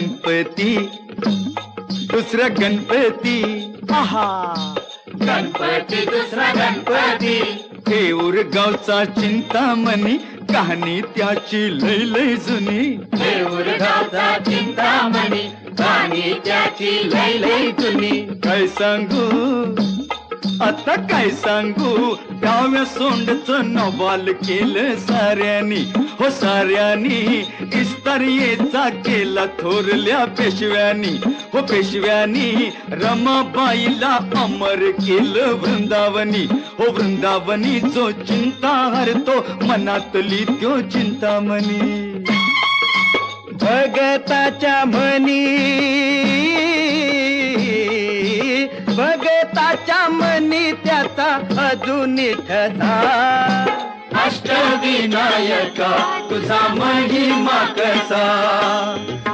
गणपती दुसरा गणपती. आहा. गणपती दुसरा गणपती. हेऊर गावचा चिंतामणी कहाणी त्याची लय लय जुनी. देऊर गावचा चिंतामणी आणि त्याची लय लय जुनी. काय सांगू? आता काय सांगू? डाव्या सोंडच नवाल केलं साऱ्यानी. हो साऱ्यानी इस्तारियेचा केला थोरल्या पेशव्यानी. हो पेशव्यानी रमाबाईला अमर केलं वृंदावनी. हो वृंदावनी जो चिंता हरतो मनातली त्यो चिंतामणी. भगताच्या मनी भगताच्या मनी त्याचा अजून ठसा विनायका तुझा महिमा कसा?